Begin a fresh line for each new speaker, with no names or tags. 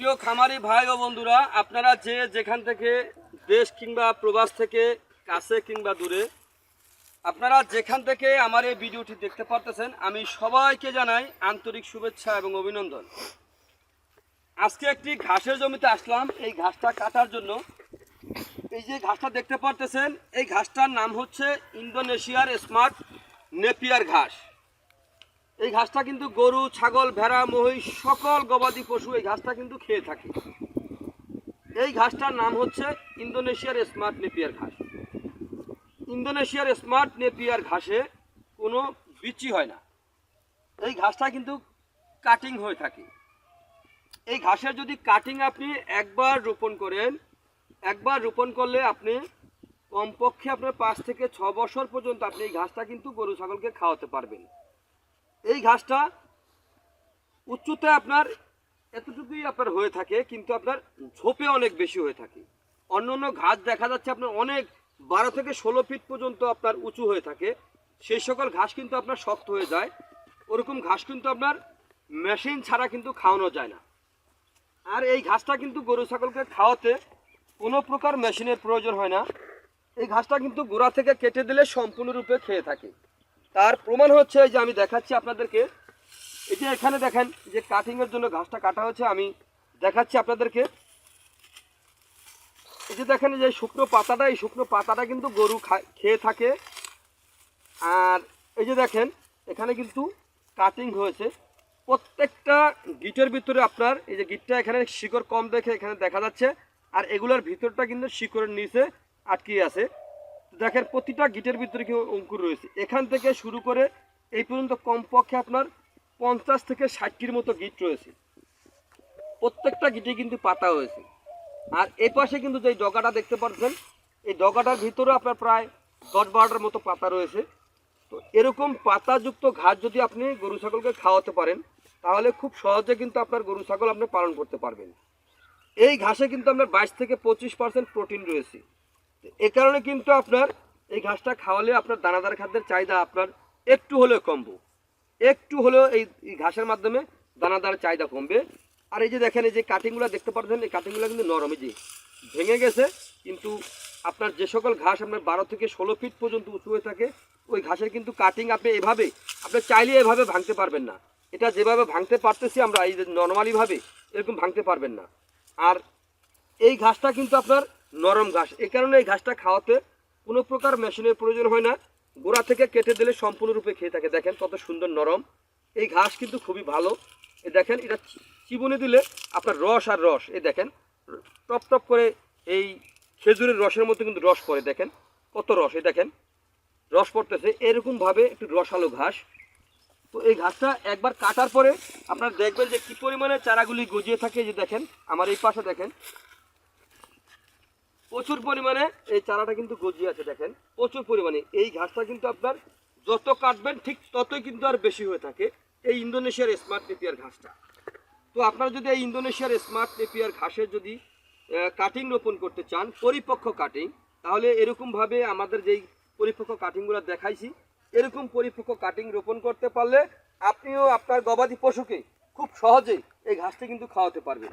প্রিয় খামারি ভাই ও বন্ধুরা, আপনারা যে যেখান থেকে দেশ কিংবা প্রবাস থেকে কাছে কিংবা দূরে, আপনারা যেখান থেকে আমার এই ভিডিওটি দেখতে পারতেছেন, আমি সবাইকে জানাই আন্তরিক শুভেচ্ছা এবং অভিনন্দন। আজকে একটি ঘাসের জমিতে আসলাম, এই ঘাসটা কাটার জন্য। এই যে ঘাসটা দেখতে পারতেছেন, এই ঘাসটার নাম হচ্ছে ইন্দোনেশিয়ার স্মার্ট নেপিয়ার ঘাস। এই ঘাসটা কিন্তু গরু, ছাগল, ভেড়া, মহিষ, সকল গবাদি পশু এই ঘাসটা কিন্তু খেয়ে থাকে। এই ঘাসটার নাম হচ্ছে ইন্দোনেশিয়ার স্মার্ট নেপিয়ার ঘাস। ইন্দোনেশিয়ার স্মার্ট নেপিয়ার ঘাসে কোনো বিচি হয় না। এই ঘাসটা কিন্তু কাটিং হয়ে থাকে। এই ঘাসের যদি কাটিং আপনি একবার রোপণ করেন, একবার রোপণ করলে আপনি কমপক্ষে আপনার পাঁচ থেকে ছ বছর পর্যন্ত আপনি এই ঘাসটা কিন্তু গরু, ছাগলকে খাওয়াতে পারবেন। এই ঘাসটা উচ্চতায় আপনার এতটুকুই আপনার হয়ে থাকে, কিন্তু আপনার ঝোপে অনেক বেশি হয়ে থাকে। অন্য অন্য ঘাস দেখা যাচ্ছে আপনার অনেক বারো থেকে ষোলো ফিট পর্যন্ত আপনার উঁচু হয়ে থাকে। সেই সকল ঘাস কিন্তু আপনার শক্ত হয়ে যায়। ওরকম ঘাস কিন্তু আপনার মেশিন ছাড়া কিন্তু খাওয়ানো যায় না। আর এই ঘাসটা কিন্তু গরু ছাগলকে খাওয়াতে কোনো প্রকার মেশিনের প্রয়োজন হয় না। এই ঘাসটা কিন্তু গোড়া থেকে কেটে দিলে সম্পূর্ণরূপে খেয়ে থাকে। তার প্রমাণ হচ্ছে যে আমি দেখাচ্ছি আপনাদেরকে। এই যে এখানে দেখেন যে কাটিংয়ের জন্য ঘাসটা কাটা হচ্ছে আমি দেখাচ্ছি আপনাদেরকে। এই যে দেখেন যে শুকনো পাতাটা, এই শুকনো পাতাটা কিন্তু গরু খেয়ে থাকে। আর এই যে দেখেন, এখানে কিন্তু কাটিং হয়েছে। প্রত্যেকটা গিটের ভিতরে আপনার, এই যে গিটটা এখানে শিকড় কম দেখে এখানে দেখা যাচ্ছে। আর এগুলোর ভিতরটা কিন্তু শিকড়ের নিচে আটকে আছে। দেখেন প্রতিটা গিটের ভিতরে কি অঙ্কুর রয়েছে। এখান থেকে শুরু করে এই পর্যন্ত কমপক্ষে আপনার পঞ্চাশ থেকে ষাটটির মতো গিট রয়েছে। প্রত্যেকটা গিটে কিন্তু পাতা হয়েছে আর এই পাশে কিন্তু যে ডগাটা দেখতে পাচ্ছেন, এই ডগাটার ভিতরে আপনার প্রায় দশ বারোটার মতো পাতা রয়েছে। তো এরকম পাতাযুক্ত ঘাস যদি আপনি গরু ছাগলকে খাওয়াতে পারেন, তাহলে খুব সহজে কিন্তু আপনার গরু ছাগল আপনি পালন করতে পারবেন। এই ঘাসে কিন্তু আপনার বাইশ থেকে পঁচিশ পার্সেন্ট প্রোটিন রয়েছে। এ কারণে কিন্তু আপনার এই ঘাসটা খাওয়ালে আপনার দানাদার খাদ্যের চাহিদা আপনার একটু হলেও কমবো। একটু হলেও এই ঘাসের মাধ্যমে দানাদার চাহিদা কমবে। আর এই যে দেখেন, এই যে কাটিংগুলো দেখতে পাচ্ছেন, এই কাটিংগুলো কিন্তু নরম, এই যে ভেঙে গেছে, কিন্তু আপনার যে সকল ঘাস আপনার বারো থেকে ষোলো ফিট পর্যন্ত উঁচু হয়ে থাকে, ওই ঘাসের কিন্তু কাটিং আপনি এভাবে, আপনি চাইলে এভাবে ভাঙতে পারবেন না। এটা যেভাবে ভাঙতে পারতেছি আমরা, এই যে নর্মালিভাবে এরকম ভাঙতে পারবেন না। আর এই ঘাসটা কিন্তু আপনার নরম ঘাস। এই কারণে এই ঘাসটা খাওয়াতে কোনো প্রকার মেশিনের প্রয়োজন হয় না। গোড়া থেকে কেটে দিলে সম্পূর্ণরূপে খেয়ে থাকে। দেখেন কত সুন্দর নরম। এই ঘাস কিন্তু খুবই ভালো। এ দেখেন, এটা চিবুনে দিলে আপনার রস আর রস। এই দেখেন, টপ টপ করে এই খেজুরের রসের মধ্যে কিন্তু রস পড়ে। দেখেন কত রস। এই দেখেন, রস পড়তেছে। এরকমভাবে একটু রসালো ঘাস। তো এই ঘাসটা একবার কাটার পরে আপনারা দেখবেন যে কি পরিমাণে চারাগুলি গজিয়ে থাকে। যে দেখেন, আমার এই পাশে দেখেন প্রচুর পরিমাণে এই চারাটা কিন্তু গজিয়ে আছে, দেখেন। প্রচুর পরিমাণে। এই ঘাসটা কিন্তু আপনার যত কাটবেন ঠিক ততই কিন্তু আর বেশি হয়ে থাকে এই ইন্দোনেশিয়ার স্মার্ট নেপিয়ার ঘাসটা। তো আপনারা যদি এই ইন্দোনেশিয়ার স্মার্ট নেপিয়ার ঘাসের যদি কাটিং রোপণ করতে চান, পরিপক্ক কাটিং তাহলে এরকমভাবে আমাদের যেই পরিপক্ক কাটিংগুলো দেখাইছি, এরকম পরিপক্ক কাটিং রোপণ করতে পারলে আপনিও আপনার গবাদি পশুকে খুব সহজেই এই ঘাসটা কিন্তু খাওয়াতে পারবেন।